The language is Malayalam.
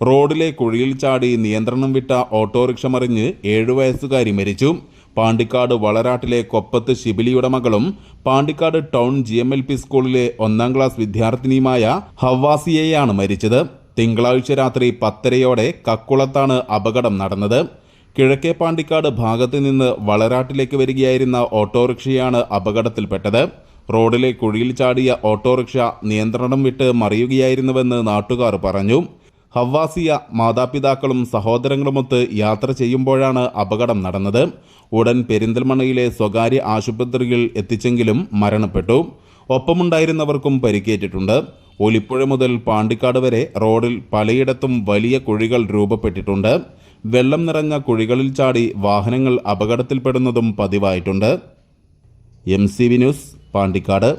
റോഡിലെ കുഴിയിൽ ചാടി നിയന്ത്രണം വിട്ട ഓട്ടോറിക്ഷ മറിഞ്ഞ് ഏഴു വയസ്സുകാരി മരിച്ചു. പാണ്ടിക്കാട് വളരാട്ടിലെ കൊപ്പത്ത് ശിബിലിയുടെ മകളും Pandikkad town G M L P സ്കൂളിലെ ഒന്നാം ക്ലാസ് വിദ്യാർത്ഥിനിയുമായ ഹവാസിയെയാണ് മരിച്ചത്. തിങ്കളാഴ്ച രാത്രി പത്തരയോടെ കക്കുളത്താണ് അപകടം നടന്നത്. കിഴക്കേ പാണ്ടിക്കാട് ഭാഗത്ത് നിന്ന് വളരാട്ടിലേക്ക് വരികയായിരുന്ന ഓട്ടോറിക്ഷയാണ് അപകടത്തിൽപ്പെട്ടത്. റോഡിലെ കുഴിയിൽ ചാടിയ ഓട്ടോറിക്ഷ നിയന്ത്രണം വിട്ട് മറിയുകയായിരുന്നുവെന്ന് നാട്ടുകാർ പറഞ്ഞു. ഹവാസിയ മാതാപിതാക്കളും സഹോദരങ്ങളുമൊത്ത് യാത്ര ചെയ്യുമ്പോഴാണ് അപകടം നടന്നത്. ഉടൻ പെരിന്തൽമണ്ണയിലെ സ്വകാര്യ ആശുപത്രിയിൽ എത്തിച്ചെങ്കിലും മരണപ്പെട്ടു. ഒപ്പമുണ്ടായിരുന്നവർക്കും പരിക്കേറ്റിട്ടുണ്ട്. ഒലിപ്പുഴ മുതൽ പാണ്ടിക്കാട് വരെ റോഡിൽ പലയിടത്തും വലിയ കുഴികൾ രൂപപ്പെട്ടിട്ടുണ്ട്. വെള്ളം നിറഞ്ഞ കുഴികളിൽ ചാടി വാഹനങ്ങൾ അപകടത്തിൽപ്പെടുന്നതും പതിവായിട്ടുണ്ട്. M C V news Pandikkad.